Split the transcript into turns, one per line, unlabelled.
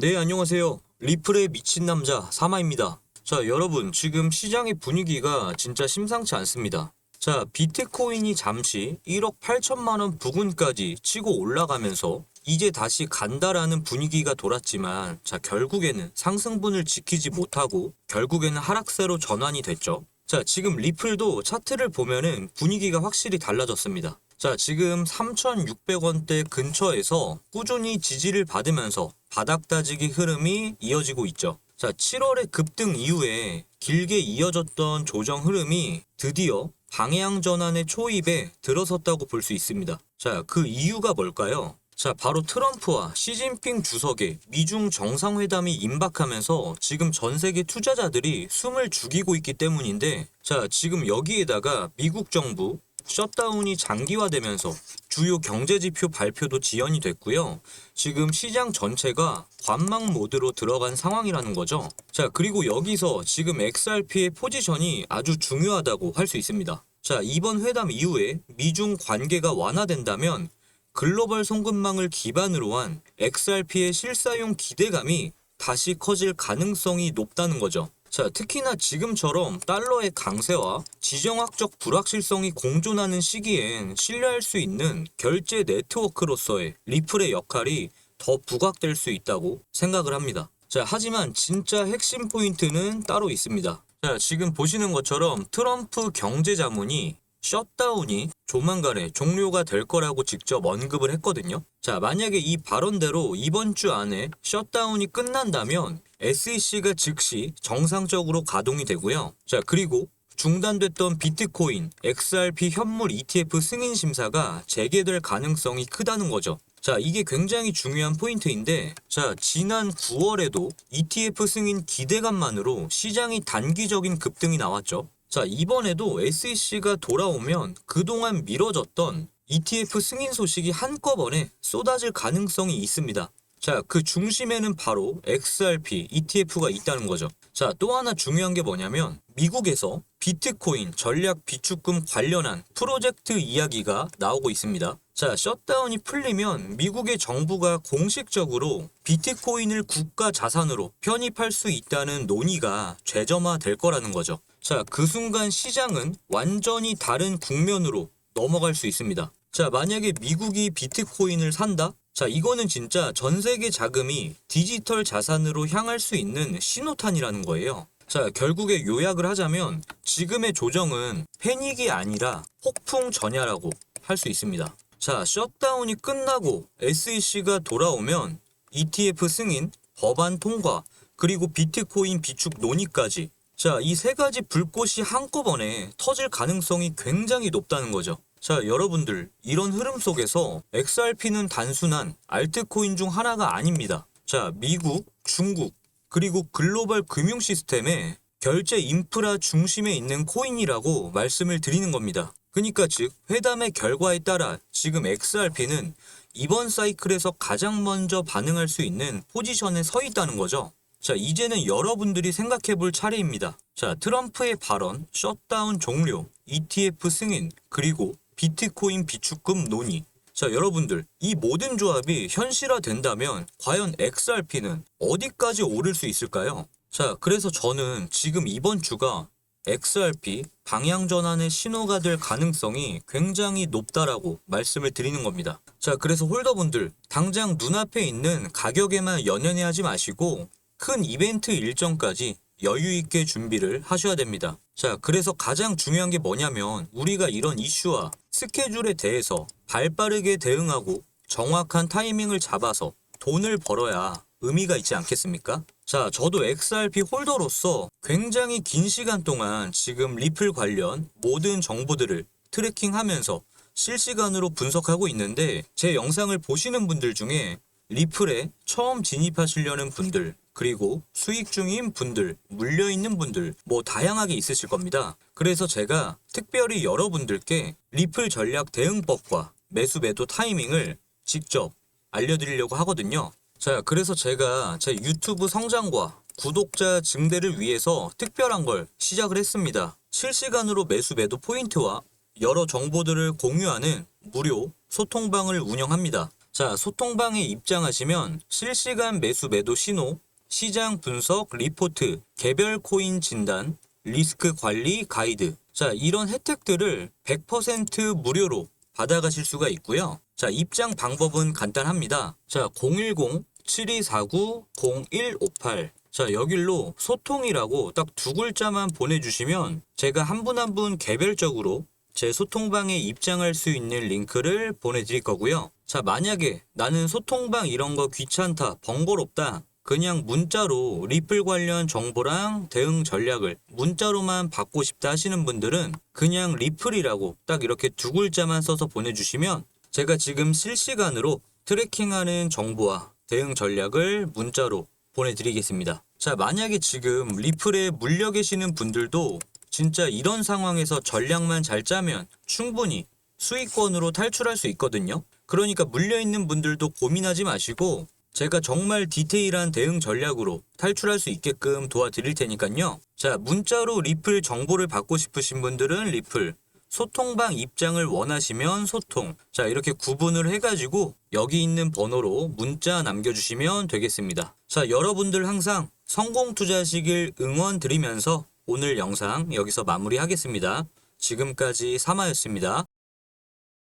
네, 안녕하세요. 리플의 미친 남자 사마입니다. 자, 여러분, 지금 시장의 분위기가 진짜 심상치 않습니다. 자, 비트코인이 잠시 1억 8천만 원 부근까지 치고 올라가면서 이제 다시 간다라는 분위기가 돌았지만 자, 결국에는 상승분을 지키지 못하고 결국에는 하락세로 전환이 됐죠. 자, 지금 리플도 차트를 보면은 분위기가 확실히 달라졌습니다. 자, 지금 3,600원대 근처에서 꾸준히 지지를 받으면서 바닥 다지기 흐름이 이어지고 있죠. 자, 7월의 급등 이후에 길게 이어졌던 조정 흐름이 드디어 방향 전환의 초입에 들어섰다고 볼 수 있습니다. 자, 그 이유가 뭘까요? 자, 바로 트럼프와 시진핑 주석의 미중 정상회담이 임박하면서 지금 전 세계 투자자들이 숨을 죽이고 있기 때문인데, 자, 지금 여기에다가 미국 정부 셧다운이 장기화되면서 주요 경제지표 발표도 지연이 됐고요. 지금 시장 전체가 관망 모드로 들어간 상황이라는 거죠. 자, 그리고 여기서 지금 XRP의 포지션이 아주 중요하다고 할 수 있습니다. 자, 이번 회담 이후에 미중 관계가 완화된다면 글로벌 송금망을 기반으로 한 XRP의 실사용 기대감이 다시 커질 가능성이 높다는 거죠. 자, 특히나 지금처럼 달러의 강세와 지정학적 불확실성이 공존하는 시기엔 신뢰할 수 있는 결제 네트워크로서의 리플의 역할이 더 부각될 수 있다고 생각을 합니다. 자, 하지만 진짜 핵심 포인트는 따로 있습니다. 자, 지금 보시는 것처럼 트럼프 경제 자문이 셧다운이 조만간에 종료가 될 거라고 직접 언급을 했거든요. 자, 만약에 이 발언대로 이번 주 안에 셧다운이 끝난다면 SEC가 즉시 정상적으로 가동이 되고요. 자, 그리고 중단됐던 비트코인, XRP 현물 ETF 승인 심사가 재개될 가능성이 크다는 거죠. 자, 이게 굉장히 중요한 포인트인데, 자, 지난 9월에도 ETF 승인 기대감만으로 시장이 단기적인 급등이 나왔죠. 자, 이번에도 SEC가 돌아오면 그동안 미뤄졌던 ETF 승인 소식이 한꺼번에 쏟아질 가능성이 있습니다. 자, 그 중심에는 바로 XRP ETF가 있다는 거죠. 자, 또 하나 중요한 게 뭐냐면 미국에서 비트코인 전략 비축금 관련한 프로젝트 이야기가 나오고 있습니다. 자, 셧다운이 풀리면 미국의 정부가 공식적으로 비트코인을 국가 자산으로 편입할 수 있다는 논의가 최점화 될 거라는 거죠. 자, 그 순간 시장은 완전히 다른 국면으로 넘어갈 수 있습니다. 자, 만약에 미국이 비트코인을 산다? 자, 이거는 진짜 전 세계 자금이 디지털 자산으로 향할 수 있는 신호탄이라는 거예요. 자, 결국에 요약을 하자면 지금의 조정은 패닉이 아니라 폭풍 전야라고 할 수 있습니다. 자, 셧다운이 끝나고 SEC가 돌아오면 ETF 승인, 법안 통과, 그리고 비트코인 비축 논의까지 자, 이 세 가지 불꽃이 한꺼번에 터질 가능성이 굉장히 높다는 거죠. 자, 여러분들, 이런 흐름 속에서 XRP는 단순한 알트코인 중 하나가 아닙니다. 자, 미국, 중국, 그리고 글로벌 금융 시스템의 결제 인프라 중심에 있는 코인이라고 말씀을 드리는 겁니다. 그러니까 즉, 회담의 결과에 따라 지금 XRP는 이번 사이클에서 가장 먼저 반응할 수 있는 포지션에 서 있다는 거죠. 자, 이제는 여러분들이 생각해 볼 차례입니다. 자, 트럼프의 발언, 셧다운 종료, ETF 승인, 그리고 비트코인 비축금 논의. 자, 여러분들, 이 모든 조합이 현실화 된다면 과연 XRP는 어디까지 오를 수 있을까요? 자, 그래서 저는 지금 이번 주가 XRP 방향 전환의 신호가 될 가능성이 굉장히 높다라고 말씀을 드리는 겁니다. 자, 그래서 홀더분들, 당장 눈앞에 있는 가격에만 연연해 하지 마시고 큰 이벤트 일정까지 여유 있게 준비를 하셔야 됩니다. 자, 그래서 가장 중요한 게 뭐냐면 우리가 이런 이슈와 스케줄에 대해서 발빠르게 대응하고 정확한 타이밍을 잡아서 돈을 벌어야 의미가 있지 않겠습니까? 자, 저도 XRP 홀더로서 굉장히 긴 시간 동안 지금 리플 관련 모든 정보들을 트래킹하면서 실시간으로 분석하고 있는데 제 영상을 보시는 분들 중에 리플에 처음 진입하시려는 분들 그리고 수익 중인 분들, 물려 있는 분들, 뭐 다양하게 있으실 겁니다. 그래서 제가 특별히 여러분들께 리플 전략 대응법과 매수 매도 타이밍을 직접 알려드리려고 하거든요. 자, 그래서 제가 제 유튜브 성장과 구독자 증대를 위해서 특별한 걸 시작을 했습니다. 실시간으로 매수 매도 포인트와 여러 정보들을 공유하는 무료 소통방을 운영합니다. 자, 소통방에 입장하시면 실시간 매수 매도 신호, 시장 분석 리포트, 개별 코인 진단, 리스크 관리 가이드. 자, 이런 혜택들을 100% 무료로 받아가실 수가 있고요. 자, 입장 방법은 간단합니다. 자, 010-7249-0158. 자, 여길로 소통이라고 딱 두 글자만 보내주시면 제가 한 분 한분 개별적으로 제 소통방에 입장할 수 있는 링크를 보내드릴 거고요. 자, 만약에 나는 소통방 이런 거 귀찮다, 번거롭다. 그냥 문자로 리플 관련 정보랑 대응 전략을 문자로만 받고 싶다 하시는 분들은 그냥 리플이라고 딱 이렇게 두 글자만 써서 보내주시면 제가 지금 실시간으로 트래킹하는 정보와 대응 전략을 문자로 보내드리겠습니다. 자, 만약에 지금 리플에 물려 계시는 분들도 진짜 이런 상황에서 전략만 잘 짜면 충분히 수익권으로 탈출할 수 있거든요. 그러니까 물려 있는 분들도 고민하지 마시고 제가 정말 디테일한 대응 전략으로 탈출할 수 있게끔 도와드릴 테니까요. 자, 문자로 리플 정보를 받고 싶으신 분들은 리플, 소통방 입장을 원하시면 소통. 자, 이렇게 구분을 해가지고 여기 있는 번호로 문자 남겨주시면 되겠습니다. 자, 여러분들 항상 성공 투자하시길 응원 드리면서 오늘 영상 여기서 마무리하겠습니다. 지금까지 사마였습니다.